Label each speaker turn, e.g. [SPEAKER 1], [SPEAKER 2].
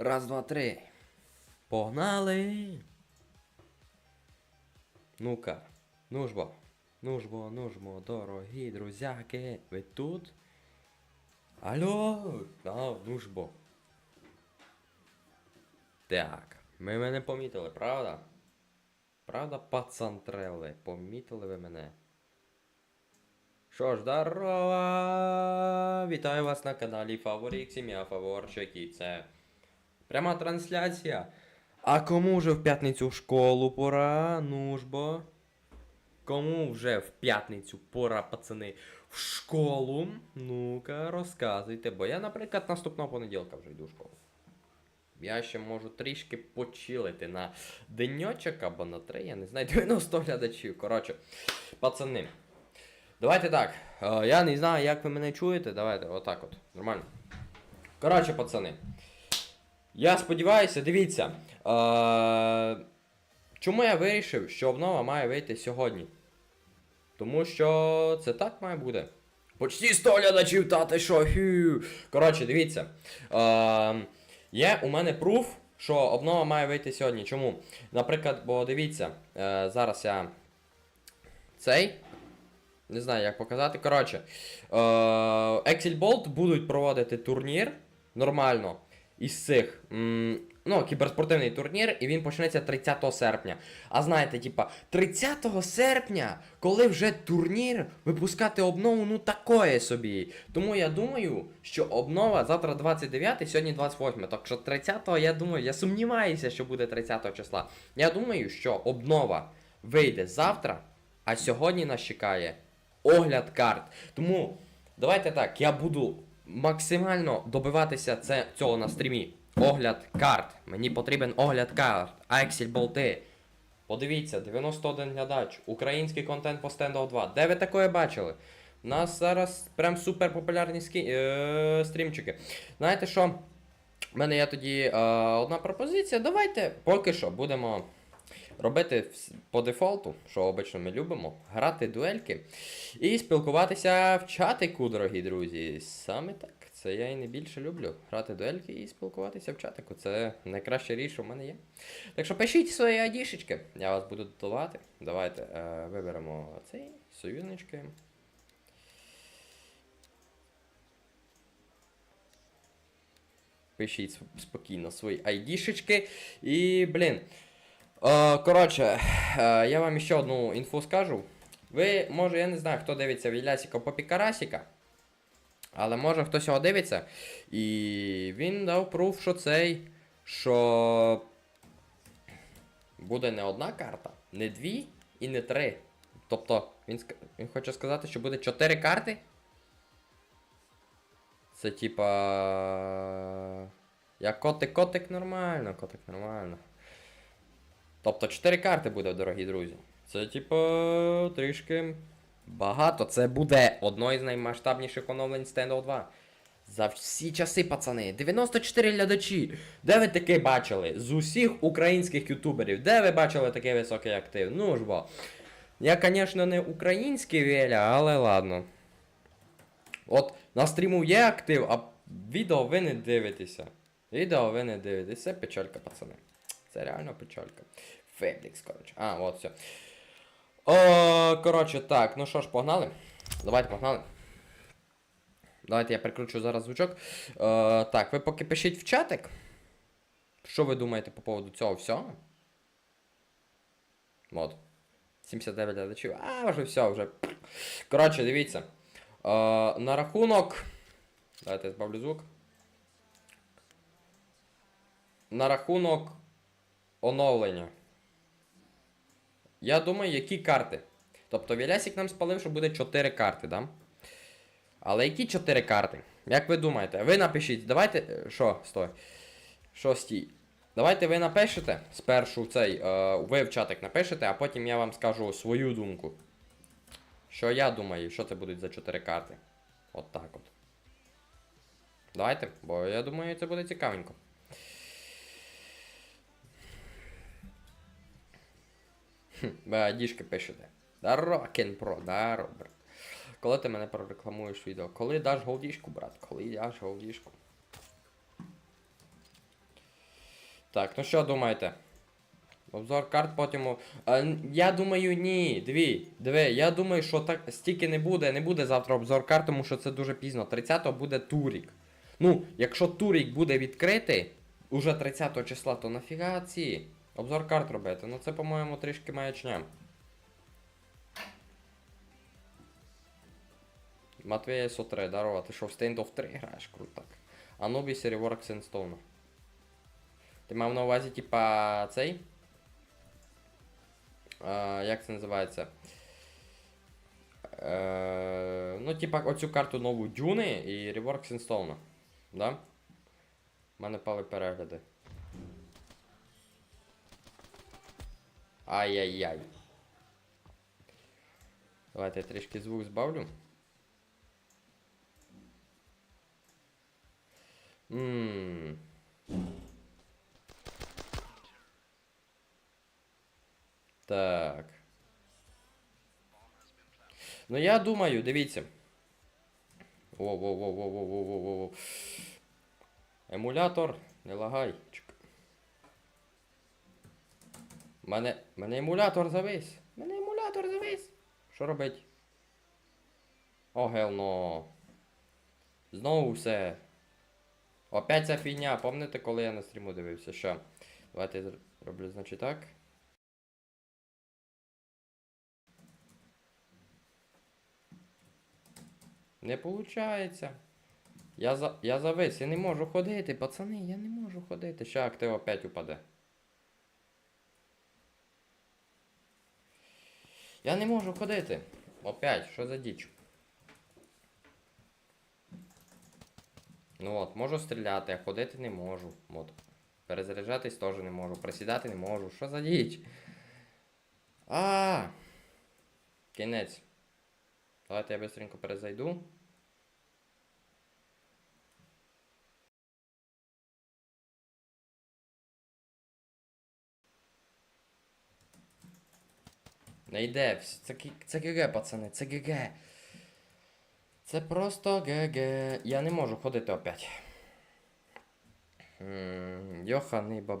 [SPEAKER 1] Раз, два, три. Погнали. Ну-ка. Ну ж бо. Ну ж ну ж дорогі друзяки. Ви тут? Алло! А, ну ж. Так. Ми мене помітили, правда? Правда, пацантрели? Помітили ви мене? Що ж, здорово! Вітаю вас на каналі Фаворік, сім'я Фаворчики. Це пряма трансляція. А кому вже в п'ятницю в школу пора? Ну ж бо. Кому вже в п'ятницю пора, пацани, в школу? Ну-ка, розказуйте, бо я, наприклад, наступного понеділка вже йду в школу. Я ще можу трішки почилити на деньочок або на три, я не знаю, 90 глядачів. Коротше, пацани. Давайте так. Е, я не знаю, як ви мене чуєте. Давайте, отак от. Нормально. Коротше, пацани. Я сподіваюся, дивіться. Е, чому я вирішив, що обнова має вийти сьогодні? Тому що це так має бути. Почти 100 глядачів, та ти що? Хю. Коротше, дивіться. Е, є у мене пруф, що обнова має вийти сьогодні. Чому? Наприклад, бо дивіться, е, зараз я цей. Не знаю, як показати. Коротше, е, Excel Bolt будуть проводити турнір нормально із цих. ну, кіберспортивний турнір, і він почнеться 30 серпня. А знаєте, типа, 30 серпня, коли вже турнір, випускати обнову, ну такое собі. Тому я думаю, що обнова завтра 29, сьогодні 28. Так що 30-го, я думаю, я сумніваюся, що буде 30 числа. Я думаю, що обнова вийде завтра, а сьогодні нас чекає огляд карт. Тому давайте так, я буду максимально добиватися це, цього на стрімі. Огляд карт. Мені потрібен огляд карт. Аксель болти. Подивіться, 91 глядач. Український контент по Standoff 2. Де ви таке бачили? У нас зараз прям супер популярні скі... е... стрімчики. Знаєте що? У мене є тоді е... одна пропозиція. Давайте поки що будемо робити по дефолту, що обично ми любимо, грати дуельки і спілкуватися в чатику, дорогі друзі. Саме так. Це я і не більше люблю. Грати дуельки і спілкуватися в чатику. Це найкраща річ, в мене є. Так що пишіть свої айдішечки, я вас буду додавати. Давайте е, виберемо цей союзнички. Пишіть спокійно свої айдішечки. І, блін. Е, коротше, е, я вам ще одну інфу скажу. Ви, може, я не знаю, хто дивиться Вілясіка Попі Карасіка. Але може хтось його дивиться. І він дав пруф, що цей. Що. Буде не одна карта, не дві і не три. Тобто, він, він хоче сказати, що буде чотири карти. Це типа. Як котик-котик нормально, котик нормально. Тобто 4 карти буде, дорогі друзі. Це, типу, трішки багато. Це буде одно із наймасштабніших оновлень Standoff 2. За всі часи, пацани. 94 глядачі. Де ви таке бачили? З усіх українських ютуберів. Де ви бачили такий високий актив? Ну ж бо. Я, звісно, не український Веля, але ладно. От на стріму є актив, а відео ви не дивитеся. Відео ви не дивитеся. Печалька, пацани. Це реально печалька. Феблікс, коротше. А, от все. О, коротше, так, ну що ж, погнали? Давайте погнали. Давайте я прикручу зараз звучок. Е, так, ви поки пишіть в чатик. Що ви думаєте по поводу цього всього? От. 79 глядачів. А, вже все, вже. Коротше, дивіться. Е, на рахунок. Давайте я збавлю звук. На рахунок оновлення. Я думаю, які карти. Тобто Вілясік нам спалив, що буде 4 карти, да? Але які 4 карти? Як ви думаєте? Ви напишіть, давайте. е, Що, стой. Що стій? Давайте ви напишете спершу цей. Е, ви в чатик напишете, а потім я вам скажу свою думку. Що я думаю, що це будуть за 4 карти. От так от. Давайте, бо я думаю, це буде цікавенько. Ви діжки пишете. Даро, Кенпро, даро, брат. Коли ти мене прорекламуєш відео? Коли даш голдішку, брат? Коли даш голдішку? Так, ну що думаєте? Обзор карт потім. Я думаю, ні. Дві. Диви, я думаю, що так стільки не буде. Не буде завтра обзор карт, тому що це дуже пізно. 30-го буде Турік. Ну, якщо Турік буде відкритий уже 30 числа, то нафіга ці? Обзор карт робити. Ну це, по-моєму, трішки маячня. Матвія Сотре, здорово, ти що в Stand of 3 граєш? Круто. Anubis і Rework Sandstone. Ти мав на увазі, типа, цей? А, як це називається? Е, ну, типа, оцю карту нову Дюни і Rework Sandstone. Да? У мене пали перегляди. Ай-яй-яй. Давайте я трішки звук збавлю. Ммм. Так. Ну я думаю, дивіться. Воу-воу-воу-воу-воу-воу-воу. Емулятор, не лагай. Чик. Мене. Мене емулятор завис. Мене емулятор завис. Що робить? О, гелно. Знову все. Опять ця фігня. Помните, коли я на стріму дивився? Що? Давайте я зроблю, значить, так. Не получається. Я, за... я завис, я не можу ходити, пацани, я не можу ходити. Ще актив опять упаде. Я не можу ходити. Опять, що за діч? Ну от, можу стріляти, а ходити не можу. От. Перезаряджатись теж не можу. Присідати не можу. Що за діч? А. Кінець. Давайте я быстренько перезайду. Не йде. Це, це ГГ, пацани, це ГГ. Це просто ГГ. Я не можу ходити опять. Йоханий баб.